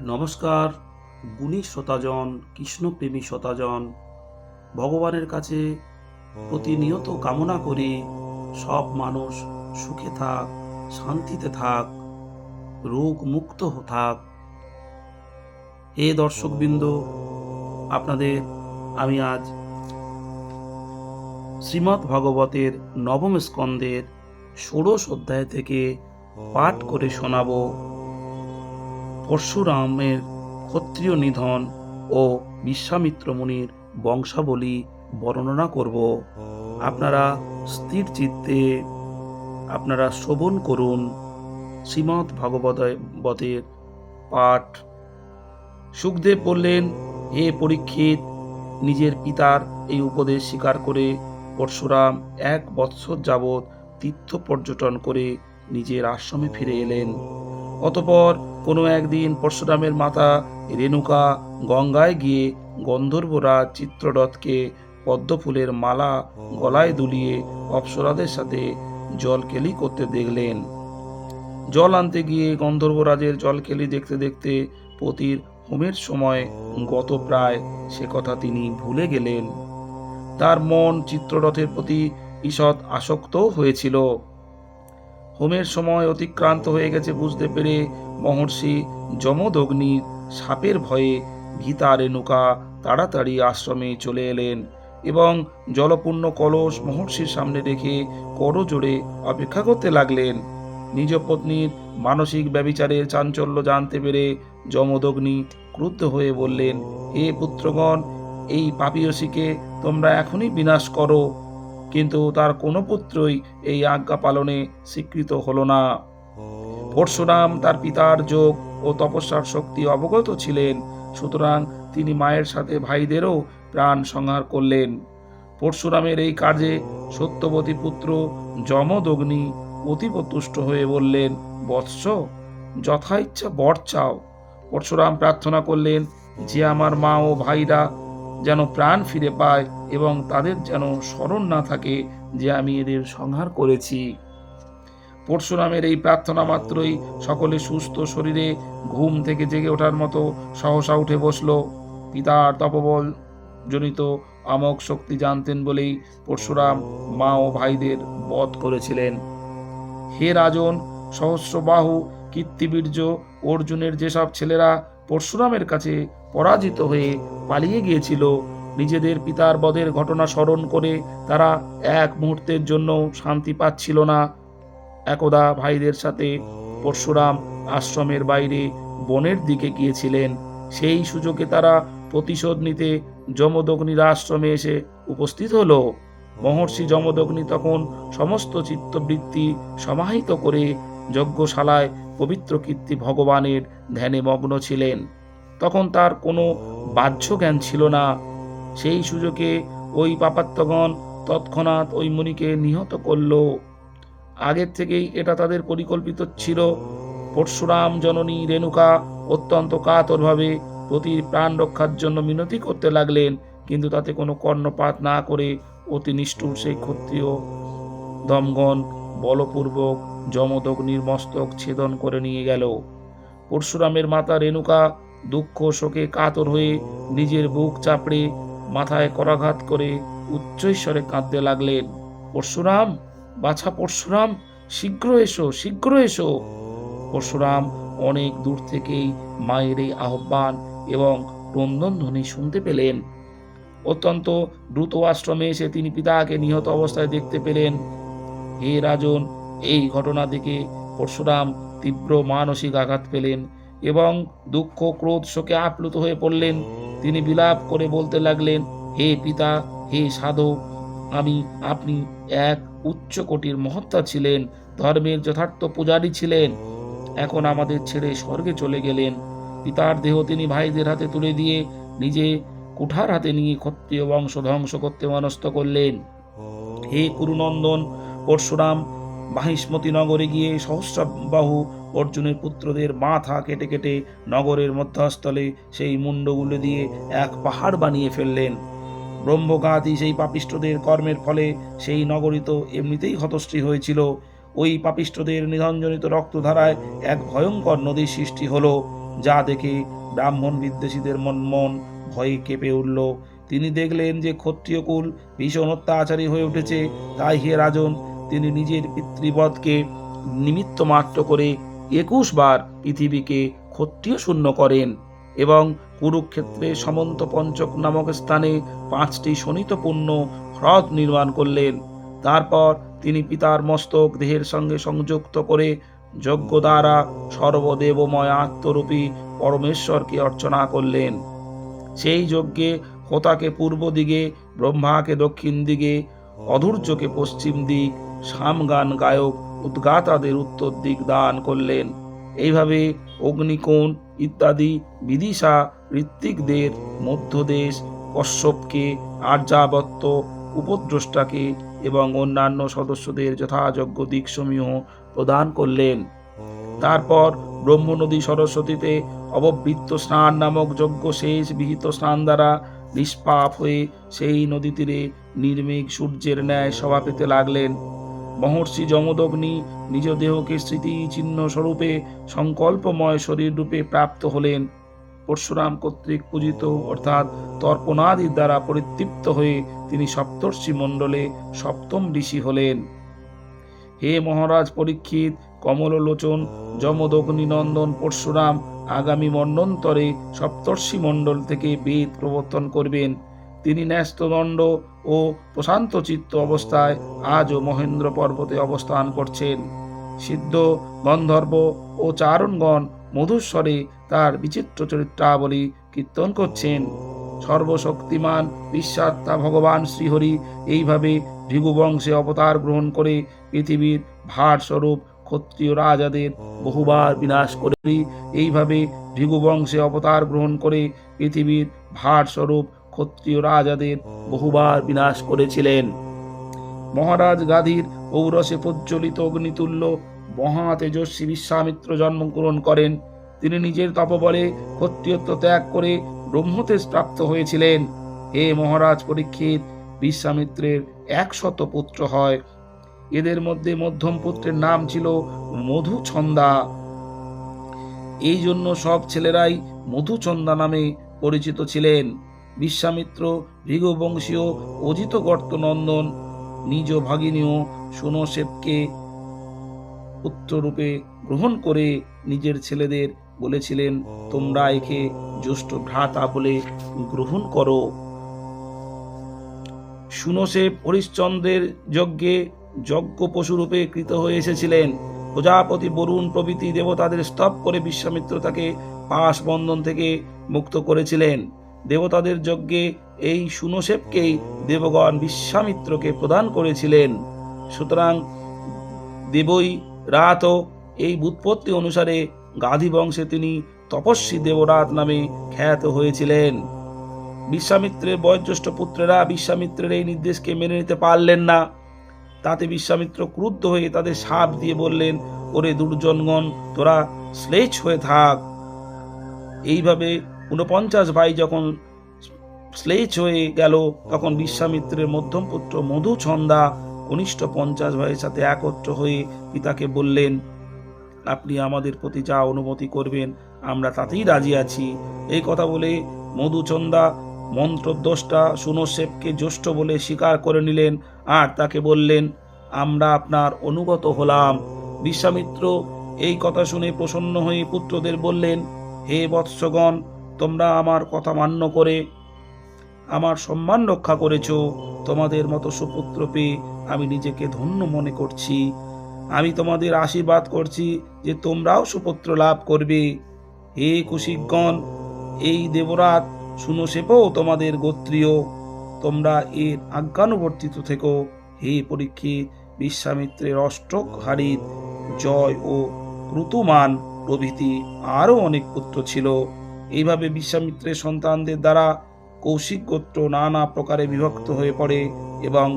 নমস্কার, গুণী শ্রোতাজন, কৃষ্ণপ্রেমী শ্রোতাজন, ভগবানের কাছে প্রতিনিয়ত কামনা করি, সব মানুষ সুখে থাক, শান্তিতে থাক রোগ মুক্ত থাক। হে দর্শকবৃন্দ, আপনাদের আমি আজ শ্রীমদ্ ভগবতের নবম স্কন্দের ষোড়শ অধ্যায় থেকে পাঠ করে শোনাবো। পরশুরামের ক্ষত্রিয় নিধন ও বিশ্বামিত্র মুনির বংশাবলী বর্ণনা করব। আপনারা স্থির চিত্তে আপনারা শ্রবণ করুন। শ্রীমৎ ভগবতের পাঠ। সুখদেব বললেন, হে পরীক্ষিত, নিজের পিতার এই উপদেশ স্বীকার করে পরশুরাম এক বৎসর যাবৎ তীর্থ পর্যটন করে নিজের আশ্রমে ফিরে এলেন। অতপর কোনো একদিন পরশুরামের মাতা রেণুকা গঙ্গায় গিয়ে গন্ধর্বরাজ চিত্ররথকে পদ্মফুলের মালা গলায় দুলিয়ে অপ্সরাদের সাথে জলকেলি করতে দেখলেন। জল আনতে গিয়ে গন্ধর্বরাজের জলকেলি দেখতে দেখতে পতির হোমের সময় গত প্রায় সে কথা তিনি ভুলে গেলেন। তার মন চিত্ররথের প্রতি ঈষৎ আসক্তও হয়েছিল। হোমের সময় অতিক্রান্ত হয়ে গেছে বুঝতে পেরে মহর্ষি যমদগ্নির সাপের ভয়ে গীতা রেণুকা তাড়াতাড়ি আশ্রমে চলে এলেন এবং জলপূর্ণ কলস মহর্ষির সামনে রেখে করজোড়ে অপেক্ষা করতে লাগলেন। নিজ পত্নীর মানসিক ব্যবিচারের চাঞ্চল্য জানতে পেরে যমদগ্নি ক্রুদ্ধ হয়ে বললেন, হে পুত্রগণ, এই পাপিয়সীকে তোমরা এখনই বিনাশ করো। কিন্তু তার কোনো পুত্রই এই আজ্ঞা পালনে স্বীকৃত হল না। পরশুরাম তার পিতার যোগ ও তপস্যার শক্তি অবগত ছিলেন, সুতরাং তিনি মায়ের সাথে ভাইদেরও প্রাণ সংহার করলেন। পরশুরামের এই কাজে সত্যবতী পুত্র যমদগ্নি অতীব তুষ্ট হয়ে বললেন, বৎস যথা ইচ্ছা বর চাও। পরশুরাম প্রার্থনা করলেন, যে আমার মা ও ভাইরা যেন প্রাণ ফিরে পায় এবং তাদের যেন স্মরণ না থাকে যে আমি এদের সংহার করেছি। পরশুরামের এই প্রার্থনা মাত্রই সকলে সুস্থ শরীরে ঘুম থেকে জেগে ওঠার মতো সহসা উঠে বসল। পিতার তপবল জনিত আমক শক্তি জানতেন বলেই পরশুরাম মা ও ভাইদের বধ করেছিলেন। হে রাজন, সহস্রবাহু, কীর্তিবীর্য, অর্জুনের যেসব ছেলেরা পরশুরামের কাছে পরাজিত হয়ে পালিয়ে গিয়েছিল। নিজেদের পিতার বধের ঘটনা স্মরণ করে তারা এক মুহূর্তের জন্য শান্তি পাচ্ছিল না। একদা ভাইদের সাথে পরশুরাম আশ্রমের বাইরে বনের দিকে গিয়েছিলেন। সেই সুযোগে তারা প্রতিশোধ নিতে যমদগ্নির আশ্রমে এসে উপস্থিত হলো। মহর্ষি যমদগ্নি তখন সমস্ত চিত্তবৃত্তি সমাহিত করে যজ্ঞশালায় পবিত্র কীর্তি ভগবানের ধ্যানে মগ্ন ছিলেন। তখন তার কোনো বাহ্য জ্ঞান ছিল না। সেই সুযোগে ওই পাপাত্মগণ তৎক্ষণাৎ ওই মুনিকে নিহত করল। আগের থেকেই এটা তাদের পরিকল্পিত ছিল। পরশুরাম জননী রেণুকা অত্যন্ত কাতরভাবে পতির প্রাণ রক্ষার জন্য মিনতি করতে লাগলেন, কিন্তু তাতে কোনো কর্ণপাত না করে অতি নিষ্ঠুর সেই ক্ষত্রিয় দমগণ বলপূর্বক যমদগ্নির মস্তক ছেদন করে নিয়ে গেল। পরশুরামের মাতা রেণুকা দুঃখ, শোকে কাতর হয়ে নিজের বুক চাপড়ে মাথায় করাঘাত করে উচ্চৈস্বরে কাঁদতে লাগলেন। পরশুরাম, বাছা পরশুরাম, শীঘ্র এসো শীঘ্র এসো। পরশুরাম অনেক দূর থেকেই মায়ের এই আহ্বান এবং ক্রন্দন ধ্বনি শুনতে পেলেন। অত্যন্ত দ্রুত আশ্রমে এসে তিনি পিতাকে নিহত অবস্থায় দেখতে পেলেন। হে রাজন, এই ঘটনা দেখে পরশুরাম তীব্র মানসিক আঘাত পেলেন। এবং দুঃখ, ক্রোধ, শোকে আপ্লুত হয়ে পড়লেন। তিনি বিলাপ করে বলতে লাগলেন, হে পিতা, হে সাধক, আমি, আপনি এক উচ্চ কোটির মহত্তা ছিলেন, ধর্মের যথার্থ পূজারী ছিলেন। এখন আমাদের ছেড়ে স্বর্গে চলে গেলেন। পিতার দেহ তিনি ভাইদের হাতে তুলে দিয়ে নিজে কুঠার হাতে নিয়ে ক্ষত্রিয় বংশ ধ্বংস করতে মনস্থ করলেন। হে কুরুনন্দন, পরশুরাম, মাহিষ্মতি নগরে গিয়ে সহস্রবাহু অর্জুনের পুত্রদের মাথা কেটে কেটে নগরের মধ্যস্থলে সেই মুন্ডগুলো দিয়ে এক পাহাড় বানিয়ে ফেললেন। ব্রহ্মঘাতী সেই পাপিষ্ঠদের কর্মের ফলে সেই নগরী তো এমনিতেই হতশ্রী হয়েছিল। ওই পাপিষ্ঠদের নিধনজনিত রক্তধারায় এক ভয়ঙ্কর নদীর সৃষ্টি হলো, যা দেখে ব্রাহ্মণ বিদ্বেষীদের মন মন ভয়ে কেঁপে উঠল। তিনি দেখলেন যে ক্ষত্রিয়কুল ভীষণ অত্যাচারী হয়ে উঠেছে। তাই হে রাজন, তিনি নিজের পিতৃবধকে নিমিত্ত মাত্র করে একুশ বার পৃথিবীকে ক্ষত্রিয় শূন্য করেন এবং কুরুক্ষেত্রে সমন্ত পঞ্চক নামক স্থানে পাঁচটি শোণিতপূর্ণ হ্রদ নির্মাণ করলেন। তারপর তিনি পিতার মস্তক দেহের সঙ্গে সংযুক্ত করে যজ্ঞ দ্বারা সর্বদেবময় আত্মরূপী পরমেশ্বরকে অর্চনা করলেন। সেই যজ্ঞে হোতাকে পূর্ব দিকে ব্রহ্মাকে দক্ষিণ দিকে অধূর্যকে পশ্চিম দিক, সামগান গায়ক উদ্গাতাদের উত্তর দিক দান করলেন। এইভাবে অগ্নিকোণ ইত্যাদি বিদিশা ঋত্বিকদের মধ্যদেশ কশ্যপকে, আর্যাবত্ত উপদ্রষ্টাকে এবং অন্যান্য সদস্যদের যথাযোগ্য দিকসমূহ প্রদান করলেন। তারপর ব্রহ্মনদী সরস্বতীতে অববৃত্ত স্নান নামক যজ্ঞ শেষ বিহিত স্নান দ্বারা নিষ্পাপ হয়ে সেই নদী তীরে নির্মেঘ সূর্যের ন্যায় সভা পেতে লাগলেন। মহর্ষি যমদগ্নি নিজ দেহকে স্মৃতি চিহ্ন স্বরূপে সংকল্পময় শরীর রূপে প্রাপ্ত হলেন। পরশুরাম কর্তৃক পূজিত, অর্থাৎ তর্পণাদির দ্বারা পরিতৃপ্ত হয়ে তিনি সপ্তর্ষি মণ্ডলে সপ্তম ঋষি হলেন। হে মহারাজ পরীক্ষিত, কমললোচন, যমদগ্নি নন্দন, পরশুরাম আগামী মন্বন্তরে সপ্তর্ষি মণ্ডল থেকে বেদ প্রবর্তন করবেন। তিনি ন্যস্তদণ্ড ও প্রশান্ত চিত্ত অবস্থায় আজও মহেন্দ্র পর্বতে অবস্থান করছেন। সিদ্ধ, গন্ধর্ব ও চারণগণ মধুস্বরে তার বিচিত্র চরিত্রাবলী কীর্তন করছেন। সর্বশক্তিমান বিশ্বাত্মা ভগবান শ্রীহরি এইভাবে ভৃগুবংশে অবতার গ্রহণ করে পৃথিবীর ভারস্বরূপ ক্ষত্রিয় রাজাদের বহুবার বিনাশ করে, এইভাবে ভৃগুবংশে অবতার গ্রহণ করে পৃথিবীর ভার স্বরূপ ক্ষত্রিয় রাজাদের বহুবার বিনাশ করেছিলেন। মহারাজ গাধীর ঔরসে প্রজ্বলিত অগ্নিতুল্য মহা তেজস্বী বিশ্বামিত্র জন্মগ্রহণ করেন। তিনি নিজের তপবলে ক্ষত্রিয়ত্ব ত্যাগ করে ব্রহ্মতেজ প্রাপ্ত হয়েছিলেন। হে মহারাজ পরীক্ষিত, বিশ্বামিত্রের একশত পুত্র হয়। এদের মধ্যে মধ্যম পুত্রের নাম ছিল মধুছন্দা এই জন্য সব ছেলেরাই মধুচন্দা নামে পরিচিত ছিলেন। বিশ্বামিত্র ভৃগুবংশীয় অজিত গর্তনন্দন নিজ ভাগিনীয় সুনশেবকে পুত্ররূপে গ্রহণ করে নিজের ছেলেদের বলেছিলেন, তোমরা একে জ্যেষ্ঠ ভ্রাতা বলে গ্রহণ করো। সুনসেব হরিশ্চন্দ্রের যজ্ঞে যজ্ঞ পশুরূপে কৃত হয়ে এসেছিলেন। প্রজাপতি বরুণ প্রভৃতি দেবতাদের স্তব করে বিশ্বামিত্র তাকে পাশ বন্ধন থেকে মুক্ত করেছিলেন। দেবতাদের যজ্ঞে এই সুনসেবকেই দেবগণ বিশ্বামিত্রকে প্রদান করেছিলেন। সুতরাং দেবই রাত এই বুৎপত্তি অনুসারে গাধী বংশে তিনি তপস্বী দেবরাত নামে খ্যাত হয়েছিলেন। বিশ্বামিত্রের বয়োজ্যেষ্ঠ পুত্রেরা বিশ্বামিত্রের এই নির্দেশকে মেনে নিতে পারলেন না। তাতে বিশ্বামিত্র ক্রুদ্ধ হয়ে তাদের সাপ দিয়ে বললেন, ওরে দুর্জনগণ, তোরা শ্লেষ হয়ে থাক। এইভাবে ঊনপঞ্চাশ ভাই যখন শ্লেষ হয়ে গেল, তখন বিশ্বামিত্রের মধ্যম পুত্র মধুছন্দা কনিষ্ঠ পঞ্চাশ ভাইয়ের সাথে একত্র হয়ে পিতাকে বললেন, আপনি আমাদের প্রতি যা অনুমতি করবেন, আমরা তাতেই রাজি আছি। এই কথা বলে মধুচন্দা মন্ত্রদ্রষ্টা সুনশেবকে জ্যেষ্ঠ বলে স্বীকার করে নিলেন আর তাকে বললেন, আমরা আপনার অনুগত হলাম। বিশ্বামিত্র এই কথা শুনে প্রসন্ন হয়ে পুত্রদের বললেন, হে বৎসগণ তোমরা আমার কথা মান্য করে, আমার সম্মান রক্ষা করেছ। তোমাদের মতো সুপুত্র পেয়ে আমি নিজেকে ধন্য মনে করছি। আমি তোমাদের আশীর্বাদ করছি যে তোমরাও সুপুত্র লাভ করবে। হে কুশিকগণ, এই দেবরাত শুনো সুনশেপও তোমাদের গোত্রীয়। তোমরা এর আজ্ঞানুবর্তিত থেকো। হে পরীক্ষিত বিশ্বামিত্রের অষ্টক হারিত জয় ও ঋতুমান প্রভৃতি আরও অনেক পুত্র ছিল। এইভাবে বিশ্বামিত্রের সন্তানদের দ্বারা কৌশিক গোত্র নানা প্রকারে বিভক্ত হয়ে পড়ে এবং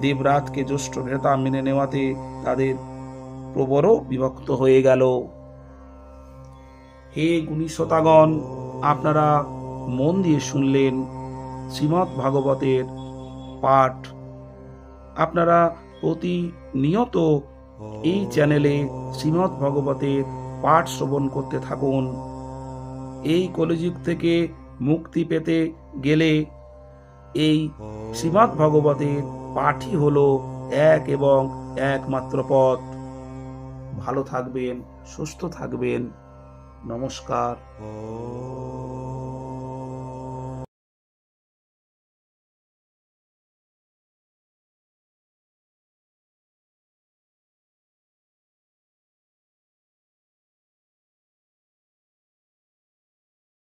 দেবরাতকে জ্যেষ্ঠ ভ্রেতা মেনে নেওয়াতে তাদের প্রবরও বিভক্ত হয়ে গেল। হে গুণীশতাগণ আপনারা মন দিয়ে শুনলেন শ্রীমৎ ভাগবতের পাঠ। আপনারা প্রতিনিয়ত এই চ্যানেলে শ্রীমৎ ভাগবতের পাঠ শ্রবণ করতে থাকুন। এই কলিযুগ থেকে মুক্তি পেতে গেলে এই শ্রীমৎ ভগবতের পাঠই হল এক এবং একমাত্র পথ। ভালো থাকবেন, সুস্থ থাকবেন। নমস্কার।